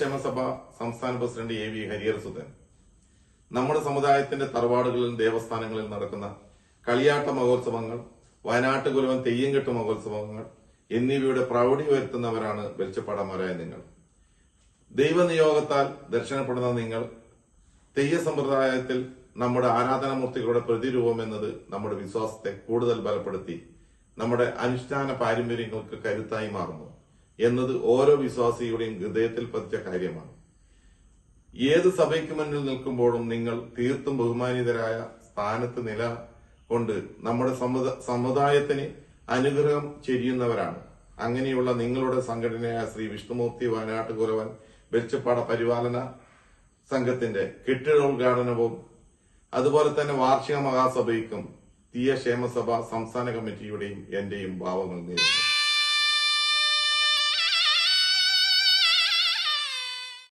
ക്ഷേമസഭ സംസ്ഥാന president A V Hariharasudhan. നമ്മുടെ സമുദായത്തിന്റെ തറവാടുകളിലും ദേവസ്ഥാനങ്ങളിൽ നടക്കുന്ന കളിയാട്ട മഹോത്സവങ്ങൾ വയനാട്ട് കുലവൻ തെയ്യംകെട്ട് മഹോത്സവങ്ങൾ എന്നിവയുടെ പ്രൗഢി വരുത്തുന്നവരാണ് വെളിച്ചപ്പാടന്മാരായ നിങ്ങൾ. ദൈവനിയോഗത്താൽ ദർശനപ്പെടുന്ന നിങ്ങൾ തെയ്യ സമ്പ്രദായത്തിൽ നമ്മുടെ ആരാധനാമൂർത്തികളുടെ പ്രതിരൂപം എന്നത് നമ്മുടെ വിശ്വാസത്തെ കൂടുതൽ ബലപ്പെടുത്തി നമ്മുടെ അനുഷ്ഠാന പാരമ്പര്യങ്ങൾക്ക് കരുത്തായി മാറുന്നു. എന്നത് ഓരോ വിശ്വാസിയുടെയും ഹൃദയത്തിൽ പതിച്ച കാര്യമാണ്. ഏത് സഭയ്ക്ക് മുന്നിൽ നിൽക്കുമ്പോഴും നിങ്ങൾ തീർത്തും ബഹുമാനിതരായ സ്ഥാനത്ത് നില കൊണ്ട് നമ്മുടെ സമുദായത്തിന് അനുഗ്രഹം ചെരിയുന്നവരാണ്. അങ്ങനെയുള്ള നിങ്ങളുടെ സംഘടനയായ ശ്രീ വിഷ്ണുമൂർത്തി വയനാട്ട് കുരവൻ വെളിച്ചപ്പാട പരിപാലന സംഘത്തിന്റെ കെട്ടിട ഉദ്ഘാടനവും അതുപോലെ തന്നെ വാർഷിക മഹാസഭയ്ക്കും തീയ ക്ഷേമസഭ സംസ്ഥാന കമ്മിറ്റിയുടെയും എന്റെയും ഭാവങ്ങൾ നേരുന്നു